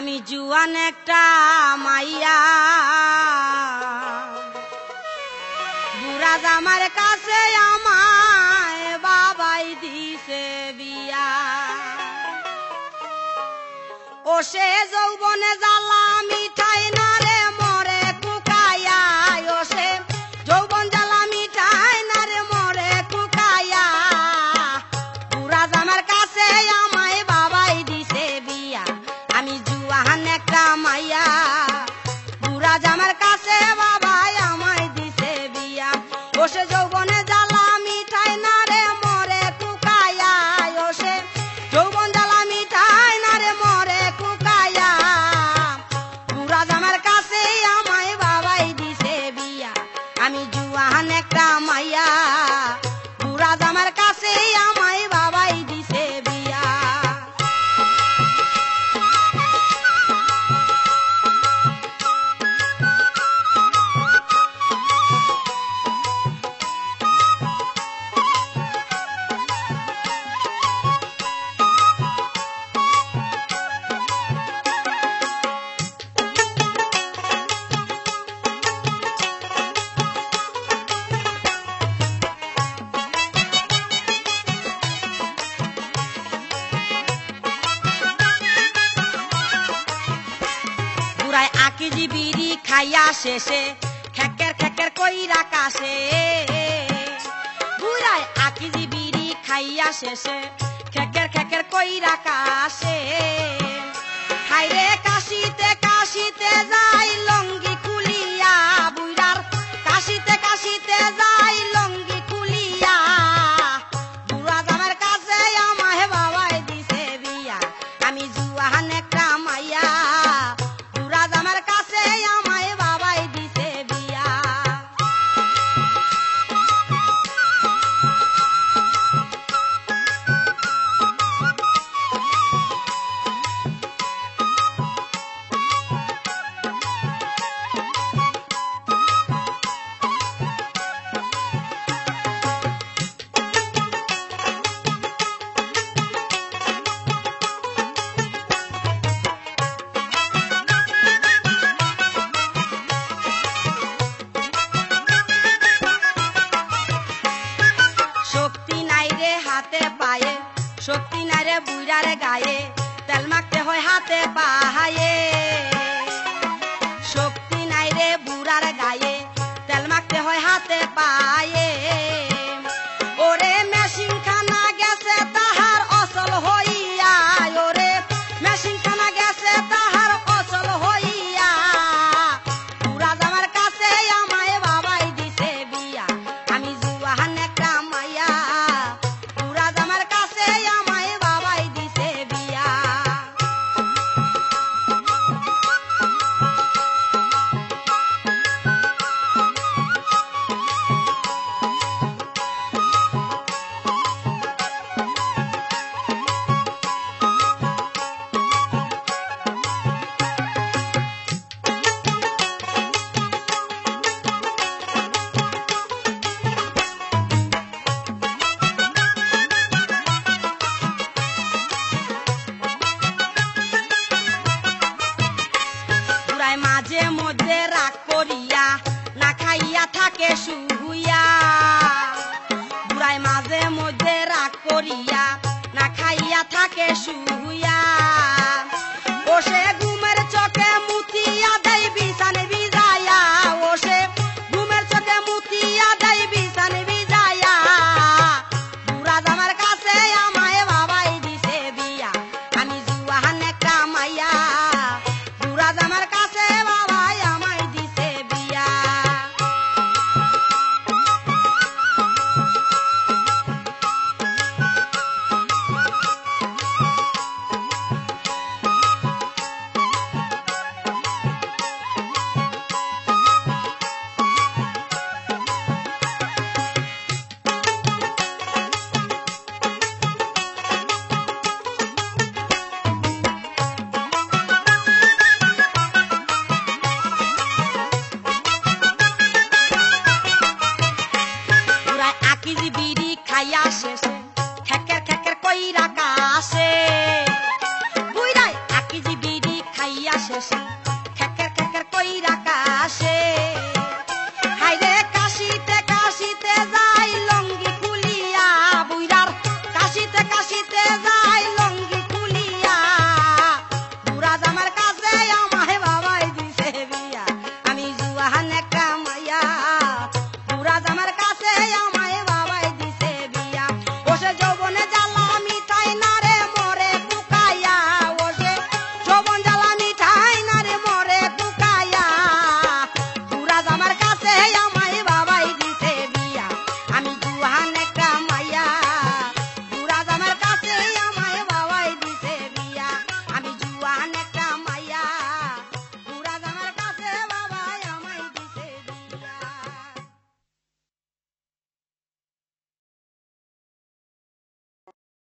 আমি জুয়ান একটা মাইয়া। বুড়াজ আমার কাছে আমায় বাবাই দিছে বিয়া। ও সে যৌবনে জ্বালা মিঠে উড়ায় আকিজি বিড়ি খাইয়া শেষে খেকের খেকের কইরা কাশে বুড়াই আকিজি বিড়ি খাইয়া শেষে খেকের খেকের কইরা কাশে হাতে পায়ে শক্তি নারে বুড়ারে গায়ে তেল মাখতে হয় হাতে পাহায়ে মধ্যে রাগ করিয়া, না খাইয়া থাকে শুহুইয়া বুড়াই মাঝে মধ্যে রাগ করিয়া, না খাইয়া থাকে শুহুইয়া বসে